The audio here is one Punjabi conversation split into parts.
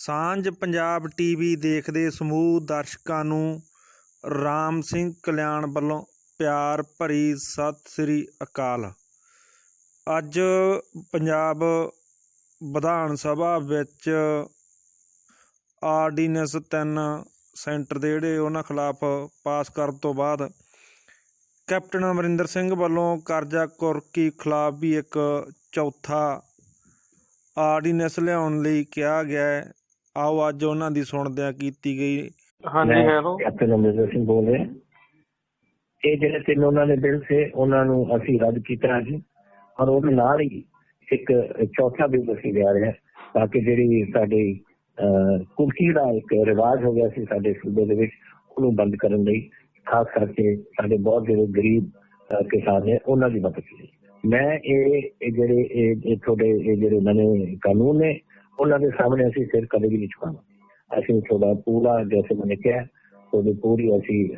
ਸਾਂਝ ਪੰਜਾਬ ਟੀਵੀ ਦੇਖਦੇ ਸਮੂਹ ਦਰਸ਼ਕਾਂ ਨੂੰ ਰਾਮ ਸਿੰਘ ਕਲਿਆਣ ਵੱਲੋਂ ਪਿਆਰ ਭਰੀ ਸਤਿ ਸ੍ਰੀ ਅਕਾਲ। ਅੱਜ ਪੰਜਾਬ ਵਿਧਾਨ ਸਭਾ ਵਿੱਚ ਆਰਡੀਨੈਂਸ 3 ਸੈਂਟਰ ਦੇ ਜਿਹੜੇ ਉਹਨਾਂ ਖਿਲਾਫ ਪਾਸ ਕਰਨ ਤੋਂ ਬਾਅਦ ਕੈਪਟਨ ਅਮਰਿੰਦਰ ਸਿੰਘ ਵੱਲੋਂ ਕਰਜ਼ਾ ਕੁਰਕੀ ਖਿਲਾਫ ਵੀ ਇੱਕ ਚੌਥਾ ਆਰਡੀਨੈਂਸ ਲਿਆਉਣ ਲਈ ਕਿਹਾ ਗਿਆ ਹੈ। ਆਓ ਅੱਜ ਉਹਨਾਂ ਦੀ ਸੁਣਦੇ ਹਾਂ ਕੀਤੀ ਗਈ। ਹਾਂਜੀ ਹੈਲੋ। ਕੈਪਟਨ ਅਮਰਿੰਦਰ ਸਿੰਘ ਬੋਲ ਰਿਹਾ। ਇਹ ਜਿਹੜੇ ਤਿੰਨ ਉਹਨਾਂ ਦੇ ਬਿੱਲ ਸੇ ਉਹਨਾਂ ਨੂੰ ਅਸੀਂ ਰੱਦ ਕੀਤਾ ਜੀ। ਔਰ ਉਹਦੇ ਨਾਲ ਹੀ ਇੱਕ ਚੌਥਾ ਬਿੱਲ ਅਸੀਂ ਲਿਆ ਰਿਹਾ। ਤਾਂ ਕਿ ਜਿਹੜੀ ਸਾਡੀ ਕੁਰਕੀ ਦਾ ਇੱਕ ਰਿਵਾਜ ਹੋ ਗਿਆ ਸੀ ਸਾਡੇ ਸੂਬੇ ਦੇ ਵਿੱਚ ਉਹਨੂੰ ਬੰਦ ਕਰਨ ਲਈ। ਖਾਸ ਕਰਕੇ ਸਾਡੇ ਬਹੁਤ ਜਿਹੜੇ ਗਰੀਬ ਕਿਸਾਨ ਨੇ ਉਹਨਾਂ ਦੀ ਮਦਦ ਲਈ। ਮੈਂ ਇਹ ਜਿਹੜੇ ਇਹ ਇਹ ਤੁਹਾਡੇ ਇਹ ਜਿਹੜੇ ਨਵੇਂ ਕਾਨੂੰਨ ਨੇ ਉਹਨਾਂ ਦੇ ਸਾਹਮਣੇ ਅਸੀਂ ਸਿਰ ਕਦੇ ਵੀ ਨਹੀਂ ਝੁਕਾਵਾਂਗੇ ਅਸੀਂ ਤੁਹਾਡਾ ਪੂਰਾ, ਜੈਸੇ ਮੈਨੇ ਕਿਹਾ, ਤੁਹਾਡੀ ਪੂਰੀ ਅਸੀਂ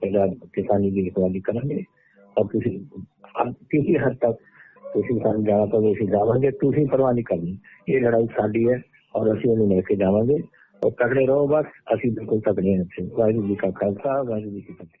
ਪਹਿਲਾਂ ਕਿਸਾਨੀ ਦੀ ਰਖਵਾਲੀ ਕਰਾਂਗੇ। ਔਰ ਤੁਸੀਂ ਕਿਸੇ ਹੱਦ ਤੱਕ ਤੁਸੀਂ ਸਾਨੂੰ ਜਾਣਾ ਤਾਂ ਅਸੀਂ ਜਾਵਾਂਗੇ, ਤੁਸੀਂ ਪਰਵਾਹ ਨਹੀਂ ਕਰਨੀ। ਇਹ ਲੜਾਈ ਸਾਡੀ ਹੈ ਔਰ ਅਸੀਂ ਉਹਨੂੰ ਲੈ ਕੇ ਜਾਵਾਂਗੇ। ਔਰ ਤਕੜੇ ਰਹੋ ਬਸ, ਅਸੀਂ ਬਿਲਕੁਲ ਤਕੜੇ ਹਾਂ ਇੱਥੇ। ਵਾਹਿਗੁਰੂ ਜੀ ਕਾ ਖਾਲਸਾ, ਵਾਹਿਗੁਰੂ ਜੀ ਕੀ ਫਤਿਹ।